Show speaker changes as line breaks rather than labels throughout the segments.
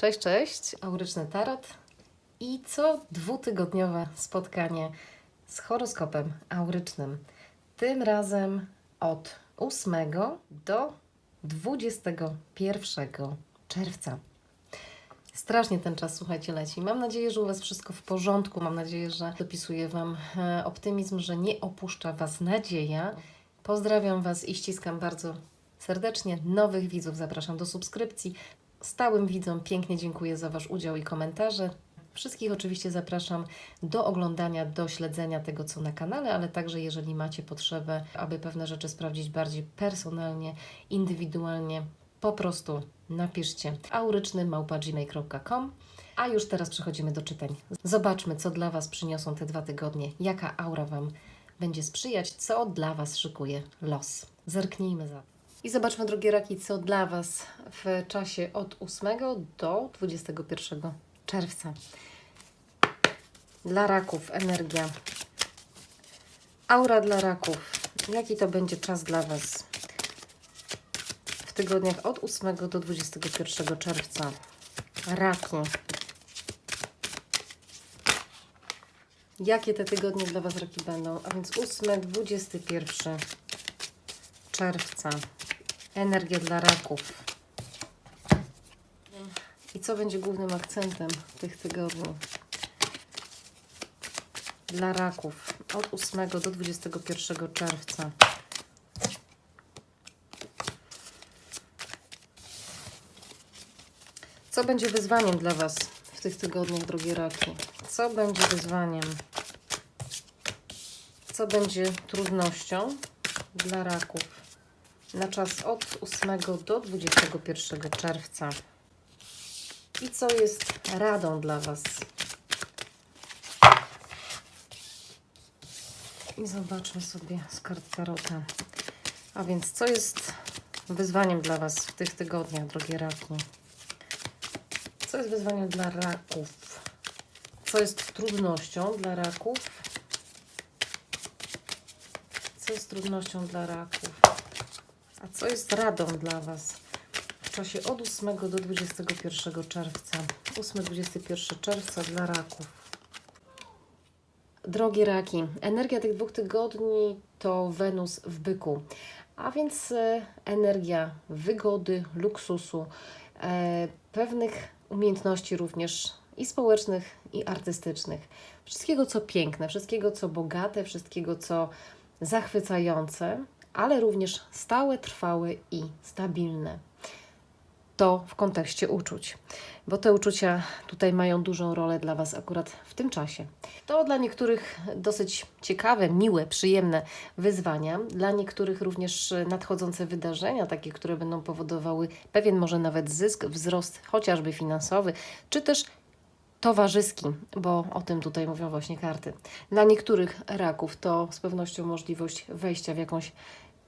Cześć, cześć, Auryczny Tarot i co dwutygodniowe spotkanie z horoskopem aurycznym. Tym razem od 8 do 21 czerwca. Strasznie ten czas, słuchajcie, leci. Mam nadzieję, że u Was wszystko w porządku. Mam nadzieję, że dopisuję Wam e, optymizm, że nie opuszcza Was nadzieja. Pozdrawiam Was i ściskam bardzo serdecznie. Nowych widzów zapraszam do subskrypcji. Stałym widzom pięknie dziękuję za Wasz udział i komentarze. Wszystkich oczywiście zapraszam do oglądania, do śledzenia tego, co na kanale, ale także jeżeli macie potrzebę, aby pewne rzeczy sprawdzić bardziej personalnie, indywidualnie, po prostu napiszcie auryczny.gmail.com A już teraz przechodzimy do czytań. Zobaczmy, co dla Was przyniosą te dwa tygodnie, jaka aura Wam będzie sprzyjać, co dla Was szykuje los. Zerknijmy za. I zobaczmy, drogie raki, co dla Was w czasie od 8 do 21 czerwca. Dla raków energia. Aura dla raków. Jaki to będzie czas dla Was w tygodniach od 8 do 21 czerwca? Raki. Jakie te tygodnie dla Was raki będą? A więc 8, 21 czerwca. Energia dla raków. I co będzie głównym akcentem tych tygodni? Dla raków od 8 do 21 czerwca. Co będzie wyzwaniem dla Was w tych tygodniach, drogie raki? Co będzie wyzwaniem? Co będzie trudnością dla raków na czas od 8 do 21 czerwca? I co jest radą dla Was? I zobaczmy sobie z kart Tarota. A więc co jest wyzwaniem dla Was w tych tygodniach, drogie raki? Co jest wyzwaniem dla raków? Co jest trudnością dla raków? Co jest trudnością dla raków? Co jest radą dla Was w czasie od 8 do 21 czerwca? 8-21 czerwca dla raków. Drogie raki, energia tych dwóch tygodni to Wenus w byku, a więc e, energia wygody, luksusu, e, pewnych umiejętności również i społecznych, i artystycznych. Wszystkiego, co piękne, wszystkiego, co bogate, wszystkiego, co zachwycające, ale również stałe, trwałe i stabilne. To w kontekście uczuć, bo te uczucia tutaj mają dużą rolę dla Was akurat w tym czasie. To dla niektórych dosyć ciekawe, miłe, przyjemne wyzwania, dla niektórych również nadchodzące wydarzenia, takie, które będą powodowały pewien może nawet zysk, wzrost chociażby finansowy, czy też towarzyski, bo o tym tutaj mówią właśnie karty. Dla niektórych raków to z pewnością możliwość wejścia w jakąś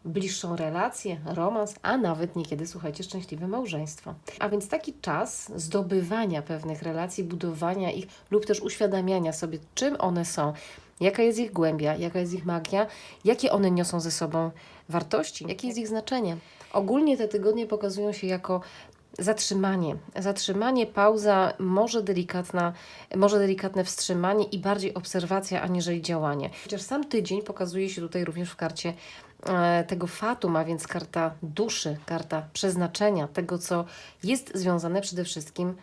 bliższą relację, romans, a nawet niekiedy, słuchajcie, szczęśliwe małżeństwo. A więc taki czas zdobywania pewnych relacji, budowania ich lub też uświadamiania sobie, czym one są, jaka jest ich głębia, jaka jest ich magia, jakie one niosą ze sobą wartości, jakie jest ich znaczenie. Ogólnie te tygodnie pokazują się jako zatrzymanie. Zatrzymanie, pauza, może delikatna, może delikatne wstrzymanie i bardziej obserwacja aniżeli działanie. Chociaż sam tydzień pokazuje się tutaj również w karcie e, tego fatum, a więc karta duszy, karta przeznaczenia, tego co jest związane przede wszystkim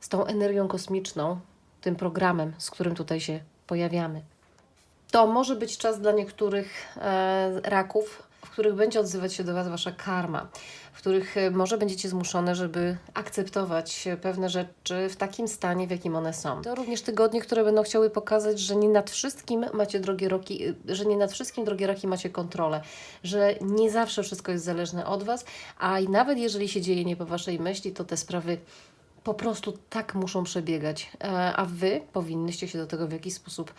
z tą energią kosmiczną, tym programem, z którym tutaj się pojawiamy. To może być czas dla niektórych e, raków, w których będzie odzywać się do Was Wasza karma, w których e, może będziecie zmuszone, żeby akceptować pewne rzeczy w takim stanie, w jakim one są. To również tygodnie, które będą chciały pokazać, że nie nad wszystkim macie drogie roki, że nie nad wszystkim drogie roki macie kontrolę, że nie zawsze wszystko jest zależne od Was, a i nawet jeżeli się dzieje nie po Waszej myśli, to te sprawy po prostu tak muszą przebiegać, e, a Wy powinnyście się do tego w jakiś sposób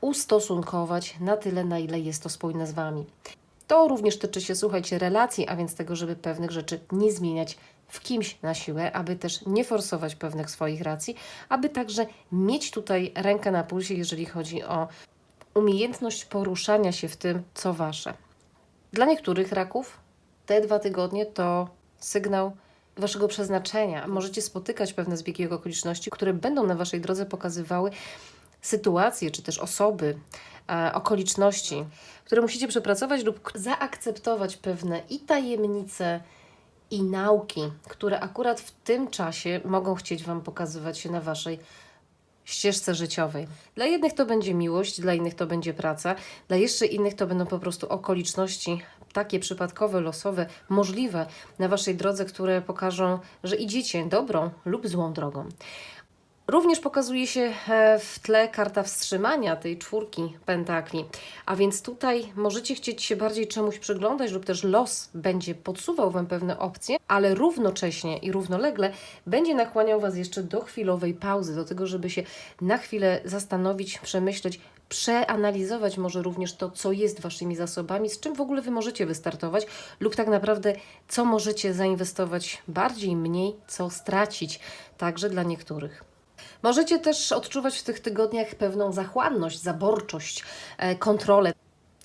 ustosunkować na tyle, na ile jest to spójne z Wami. To również tyczy się, słuchajcie, relacji, a więc tego, żeby pewnych rzeczy nie zmieniać w kimś na siłę, aby też nie forsować pewnych swoich racji, aby także mieć tutaj rękę na pulsie, jeżeli chodzi o umiejętność poruszania się w tym, co wasze. Dla niektórych raków te dwa tygodnie to sygnał waszego przeznaczenia. Możecie spotykać pewne zbiegi okoliczności, które będą na waszej drodze pokazywały sytuacje, czy też osoby, e, okoliczności, które musicie przepracować lub zaakceptować pewne i tajemnice, i nauki, które akurat w tym czasie mogą chcieć Wam pokazywać się na Waszej ścieżce życiowej. Dla jednych to będzie miłość, dla innych to będzie praca, dla jeszcze innych to będą po prostu okoliczności takie przypadkowe, losowe, możliwe na Waszej drodze, które pokażą, że idziecie dobrą lub złą drogą. Również pokazuje się e, w tle karta wstrzymania tej czwórki pentakli, a więc tutaj możecie chcieć się bardziej czemuś przyglądać lub też los będzie podsuwał Wam pewne opcje, ale równocześnie i równolegle będzie nakłaniał Was jeszcze do chwilowej pauzy, do tego, żeby się na chwilę zastanowić, przemyśleć, przeanalizować może również to, co jest Waszymi zasobami, z czym w ogóle Wy możecie wystartować lub tak naprawdę, co możecie zainwestować bardziej, mniej, co stracić, także dla niektórych. Możecie też odczuwać w tych tygodniach pewną zachłanność, zaborczość, e, kontrolę.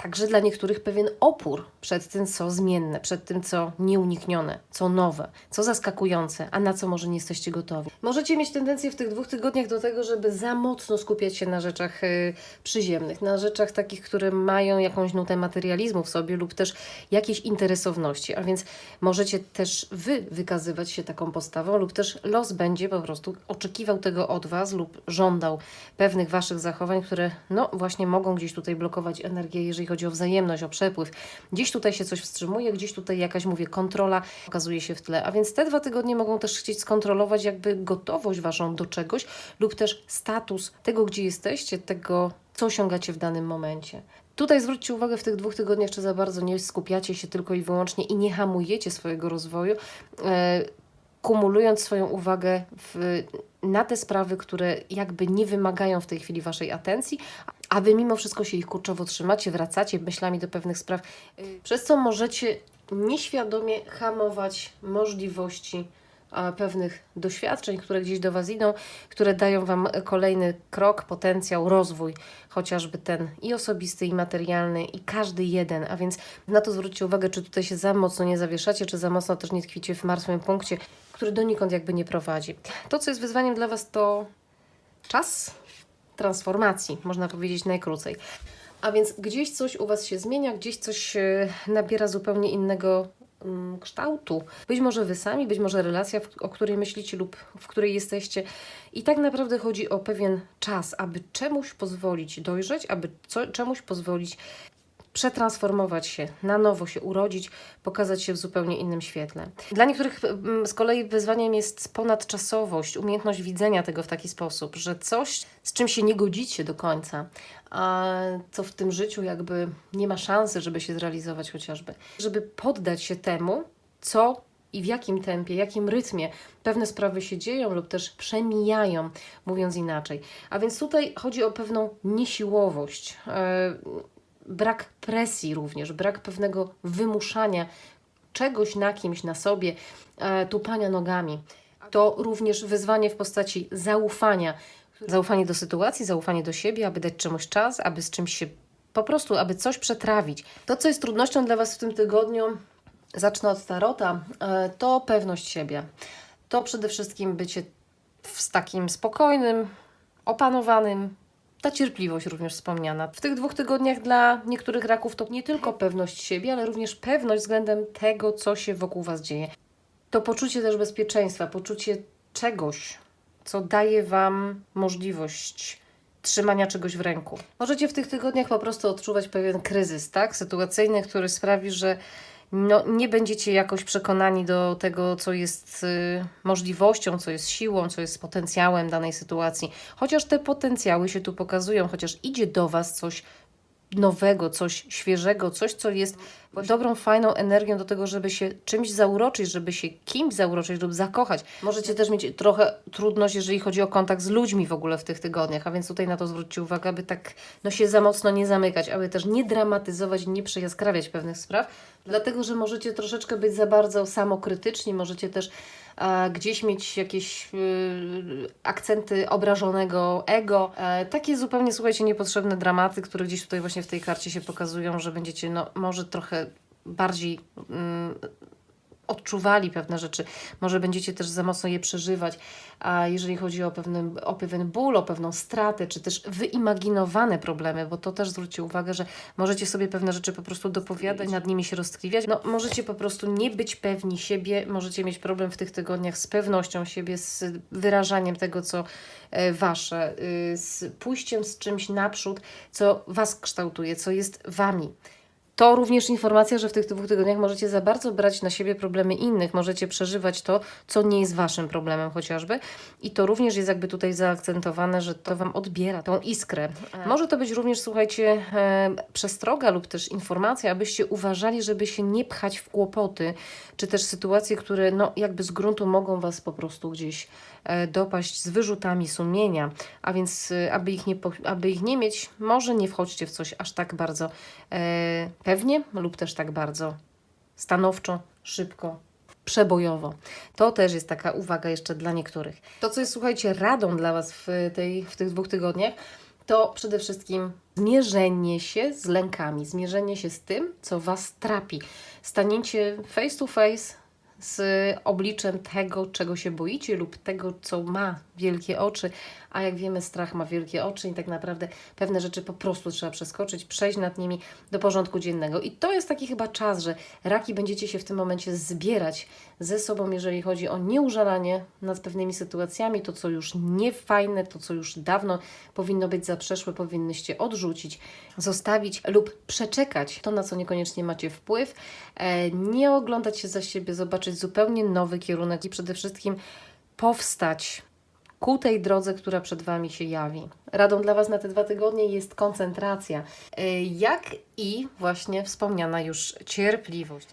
Także dla niektórych pewien opór przed tym, co zmienne, przed tym, co nieuniknione, co nowe, co zaskakujące, a na co może nie jesteście gotowi. Możecie mieć tendencję w tych dwóch tygodniach do tego, żeby za mocno skupiać się na rzeczach y, przyziemnych, na rzeczach takich, które mają jakąś nutę materializmu w sobie lub też jakiejś interesowności, a więc możecie też Wy wykazywać się taką postawą lub też los będzie po prostu oczekiwał tego od Was lub żądał pewnych Waszych zachowań, które no właśnie mogą gdzieś tutaj blokować energię, jeżeli chodzi o wzajemność, o przepływ. Gdzieś tutaj się coś wstrzymuje, gdzieś tutaj jakaś, mówię, kontrola okazuje się w tle. A więc te dwa tygodnie mogą też chcieć skontrolować jakby gotowość Waszą do czegoś lub też status tego, gdzie jesteście, tego, co osiągacie w danym momencie. Tutaj zwróćcie uwagę w tych dwóch tygodniach, czy za bardzo nie skupiacie się tylko i wyłącznie i nie hamujecie swojego rozwoju, e, kumulując swoją uwagę w, na te sprawy, które jakby nie wymagają w tej chwili Waszej atencji, a Wy mimo wszystko się ich kurczowo trzymacie, wracacie myślami do pewnych spraw, y, przez co możecie nieświadomie hamować możliwości pewnych doświadczeń, które gdzieś do Was idą, które dają Wam kolejny krok, potencjał, rozwój, chociażby ten i osobisty, i materialny, i każdy jeden. A więc na to zwróćcie uwagę, czy tutaj się za mocno nie zawieszacie, czy za mocno też nie tkwicie w martwym punkcie, który donikąd jakby nie prowadzi. To, co jest wyzwaniem dla Was, to czas transformacji, można powiedzieć najkrócej. A więc gdzieś coś u Was się zmienia, gdzieś coś nabiera zupełnie innego mm, kształtu. Być może Wy sami, być może relacja, o której myślicie lub w której jesteście. I tak naprawdę chodzi o pewien czas, aby czemuś pozwolić dojrzeć, aby co, czemuś pozwolić przetransformować się, na nowo się urodzić, pokazać się w zupełnie innym świetle. Dla niektórych mm, z kolei wyzwaniem jest ponadczasowość, umiejętność widzenia tego w taki sposób, że coś, z czym się nie godzicie do końca, a co w tym życiu jakby nie ma szansy, żeby się zrealizować chociażby, żeby poddać się temu, co i w jakim tempie, jakim rytmie pewne sprawy się dzieją lub też przemijają, mówiąc inaczej. A więc tutaj chodzi o pewną niesiłowość, e, brak presji również, brak pewnego wymuszania czegoś na kimś, na sobie, e, tupania nogami. To również wyzwanie w postaci zaufania. Zaufanie do sytuacji, zaufanie do siebie, aby dać czemuś czas, aby z czymś się po prostu, aby coś przetrawić. To, co jest trudnością dla Was w tym tygodniu, zacznę od Tarota, e, to pewność siebie. To przede wszystkim bycie w takim spokojnym, opanowanym, ta cierpliwość również wspomniana. W tych dwóch tygodniach dla niektórych raków to nie tylko pewność siebie, ale również pewność względem tego, co się wokół Was dzieje. To poczucie też bezpieczeństwa, poczucie czegoś, co daje Wam możliwość trzymania czegoś w ręku. Możecie w tych tygodniach po prostu odczuwać pewien kryzys, tak? Sytuacyjny, który sprawi, że no, nie będziecie jakoś przekonani do tego, co jest y, możliwością, co jest siłą, co jest potencjałem danej sytuacji. Chociaż te potencjały się tu pokazują, chociaż idzie do Was coś nowego, coś świeżego, coś, co jest dobrą, fajną energią do tego, żeby się czymś zauroczyć, żeby się kimś zauroczyć lub zakochać. Możecie też mieć trochę trudność, jeżeli chodzi o kontakt z ludźmi w ogóle w tych tygodniach, a więc tutaj na to zwróćcie uwagę, aby tak no, się za mocno nie zamykać, aby też nie dramatyzować nie przejaskrawiać pewnych spraw, dlatego, że możecie troszeczkę być za bardzo samokrytyczni, możecie też gdzieś mieć jakieś y, akcenty obrażonego ego. E, takie zupełnie, słuchajcie, niepotrzebne dramaty, które gdzieś tutaj właśnie w tej karcie się pokazują, że będziecie no, może trochę bardziej mm, odczuwali pewne rzeczy. Może będziecie też za mocno je przeżywać. A jeżeli chodzi o, pewien, o pewien ból, o pewną stratę, czy też wyimaginowane problemy, bo to też zwróćcie uwagę, że możecie sobie pewne rzeczy po prostu dopowiadać, nad nimi się roztkliwiać. No, możecie po prostu nie być pewni siebie, możecie mieć problem w tych tygodniach z pewnością siebie, z wyrażaniem tego, co e, wasze, y, z pójściem z czymś naprzód, co was kształtuje, co jest wami. To również informacja, że w tych dwóch tygodniach możecie za bardzo brać na siebie problemy innych, możecie przeżywać to, co nie jest waszym problemem chociażby. I to również jest jakby tutaj zaakcentowane, że to wam odbiera tą iskrę. Może to być również, słuchajcie, e, przestroga lub też informacja, abyście uważali, żeby się nie pchać w kłopoty, czy też sytuacje, które no jakby z gruntu mogą was po prostu gdzieś e, dopaść z wyrzutami sumienia. A więc, e, aby ich nie, aby ich nie mieć, może nie wchodźcie w coś aż tak bardzo pewnie lub też tak bardzo stanowczo, szybko, przebojowo. To też jest taka uwaga jeszcze dla niektórych. To, co jest, słuchajcie, radą dla Was w, tej, w tych dwóch tygodniach, to przede wszystkim zmierzenie się z lękami, zmierzenie się z tym, co Was trapi. Staniecie face to face z obliczem tego, czego się boicie, lub tego, co ma wielkie oczy. A jak wiemy, strach ma wielkie oczy i tak naprawdę pewne rzeczy po prostu trzeba przeskoczyć, przejść nad nimi do porządku dziennego. I to jest taki chyba czas, że raki będziecie się w tym momencie zbierać ze sobą, jeżeli chodzi o nieużalanie nad pewnymi sytuacjami, to co już niefajne, to co już dawno powinno być za przeszłe, powinnyście odrzucić, zostawić lub przeczekać to, na co niekoniecznie macie wpływ, e, nie oglądać się za siebie, zobaczyć zupełnie nowy kierunek i przede wszystkim powstać ku tej drodze, która przed Wami się jawi. Radą dla Was na te dwa tygodnie jest koncentracja, e, jak i właśnie wspomniana już cierpliwość.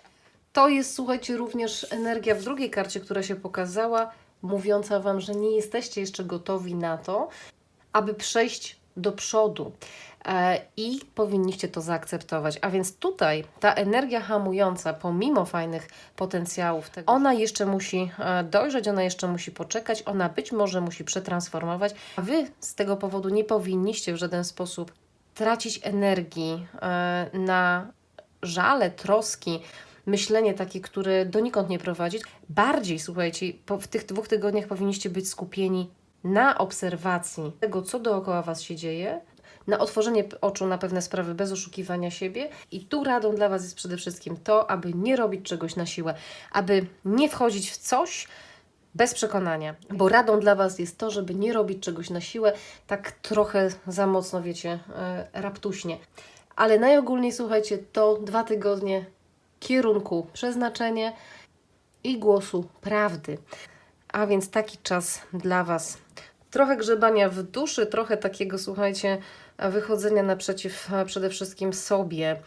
To jest, słuchajcie, również energia w drugiej karcie, która się pokazała, mówiąca Wam, że nie jesteście jeszcze gotowi na to, aby przejść do przodu. E, I powinniście to zaakceptować. A więc tutaj ta energia hamująca, pomimo fajnych potencjałów, ona jeszcze musi e, dojrzeć, ona jeszcze musi poczekać, ona być może musi przetransformować, a Wy z tego powodu nie powinniście w żaden sposób tracić energii e, na żale, troski, myślenie takie, które donikąd nie prowadzi. Bardziej, słuchajcie, w tych dwóch tygodniach powinniście być skupieni na obserwacji tego, co dookoła Was się dzieje, na otworzenie oczu na pewne sprawy bez oszukiwania siebie. I tu radą dla Was jest przede wszystkim to, aby nie robić czegoś na siłę, aby nie wchodzić w coś bez przekonania. Bo radą dla Was jest to, żeby nie robić czegoś na siłę, tak trochę za mocno, wiecie, e, raptuśnie. Ale najogólniej, słuchajcie, to dwa tygodnie kierunku przeznaczenie i głosu prawdy. A więc taki czas dla Was. Trochę grzebania w duszy, trochę takiego, słuchajcie, wychodzenia naprzeciw e, przede wszystkim sobie.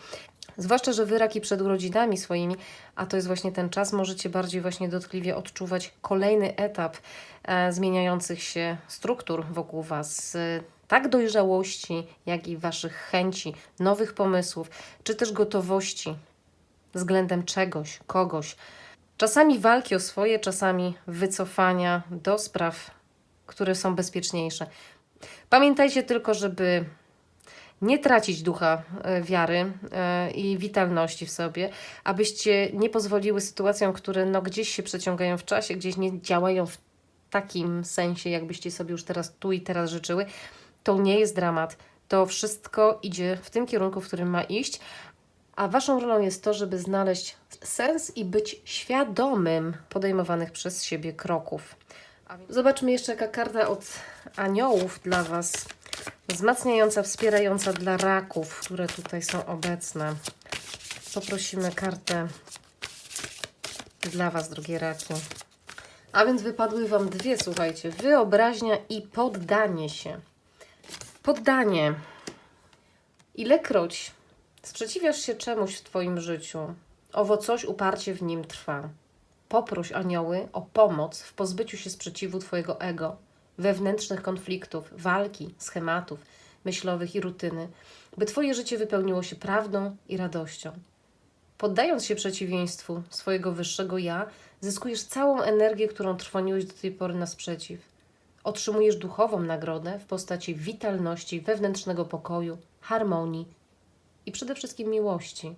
Zwłaszcza, że wy raki przed urodzinami swoimi, a to jest właśnie ten czas, możecie bardziej właśnie dotkliwie odczuwać kolejny etap e, zmieniających się struktur wokół Was. e, Tak dojrzałości, jak i Waszych chęci, nowych pomysłów, czy też gotowości względem czegoś, kogoś. Czasami walki o swoje, czasami wycofania do spraw, które są bezpieczniejsze. Pamiętajcie tylko, żeby nie tracić ducha e, wiary e, i witalności w sobie, abyście nie pozwoliły sytuacjom, które no gdzieś się przeciągają w czasie, gdzieś nie działają w takim sensie, jakbyście sobie już teraz tu i teraz życzyły. To nie jest dramat. To wszystko idzie w tym kierunku, w którym ma iść, a waszą rolą jest to, żeby znaleźć sens i być świadomym podejmowanych przez siebie kroków. Zobaczmy jeszcze, jaka karta od aniołów dla Was. Wzmacniająca, wspierająca dla raków, które tutaj są obecne. Poprosimy kartę dla Was, drogie raki. A więc wypadły Wam dwie, słuchajcie. Wyobraźnia i poddanie się. Poddanie. Ilekroć sprzeciwiasz się czemuś w Twoim życiu, owo coś uparcie w nim trwa. Poproś anioły o pomoc w pozbyciu się sprzeciwu Twojego ego, wewnętrznych konfliktów, walki, schematów myślowych i rutyny, by Twoje życie wypełniło się prawdą i radością. Poddając się przeciwieństwu swojego wyższego ja, zyskujesz całą energię, którą trwoniłeś do tej pory na sprzeciw. Otrzymujesz duchową nagrodę w postaci witalności, wewnętrznego pokoju, harmonii i przede wszystkim miłości.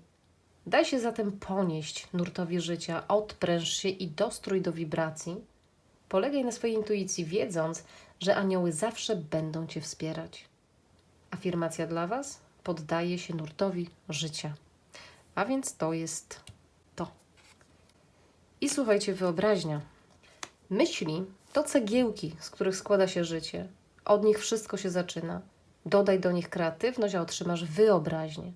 Daj się zatem ponieść nurtowi życia, odpręż się i dostrój do wibracji. Polegaj na swojej intuicji, wiedząc, że anioły zawsze będą Cię wspierać. Afirmacja dla Was poddaje się nurtowi życia. A więc to jest to. I słuchajcie, wyobraźnia. Myśli to cegiełki, z których składa się życie. Od nich wszystko się zaczyna. Dodaj do nich kreatywność, a otrzymasz wyobraźnię.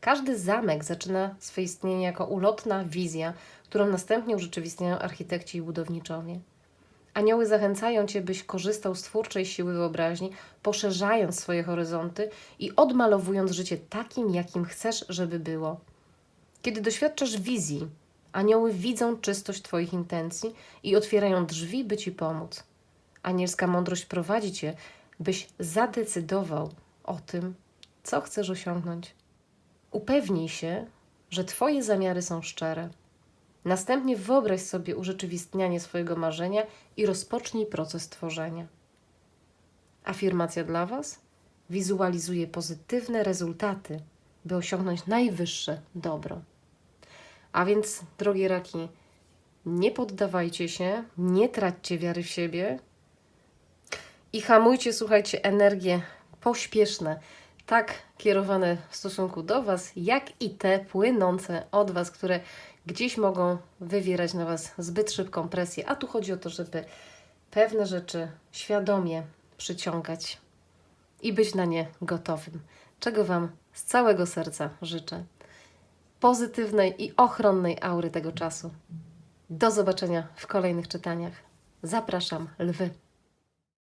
Każdy zamek zaczyna swe istnienie jako ulotna wizja, którą następnie urzeczywistniają architekci i budowniczowie. Anioły zachęcają Cię, byś korzystał z twórczej siły wyobraźni, poszerzając swoje horyzonty i odmalowując życie takim, jakim chcesz, żeby było. Kiedy doświadczasz wizji, anioły widzą czystość Twoich intencji i otwierają drzwi, by Ci pomóc. Anielska mądrość prowadzi Cię, byś zadecydował o tym, co chcesz osiągnąć. Upewnij się, że Twoje zamiary są szczere. Następnie wyobraź sobie urzeczywistnianie swojego marzenia i rozpocznij proces tworzenia. Afirmacja dla Was wizualizuje pozytywne rezultaty, by osiągnąć najwyższe dobro. A więc, drogie raki, nie poddawajcie się, nie traćcie wiary w siebie i hamujcie, słuchajcie, energie pośpieszne, tak kierowane w stosunku do Was, jak i te płynące od Was, które gdzieś mogą wywierać na Was zbyt szybką presję. A tu chodzi o to, żeby pewne rzeczy świadomie przyciągać i być na nie gotowym. Czego Wam z całego serca życzę. Pozytywnej i ochronnej aury tego czasu. Do zobaczenia w kolejnych czytaniach. Zapraszam, lwy.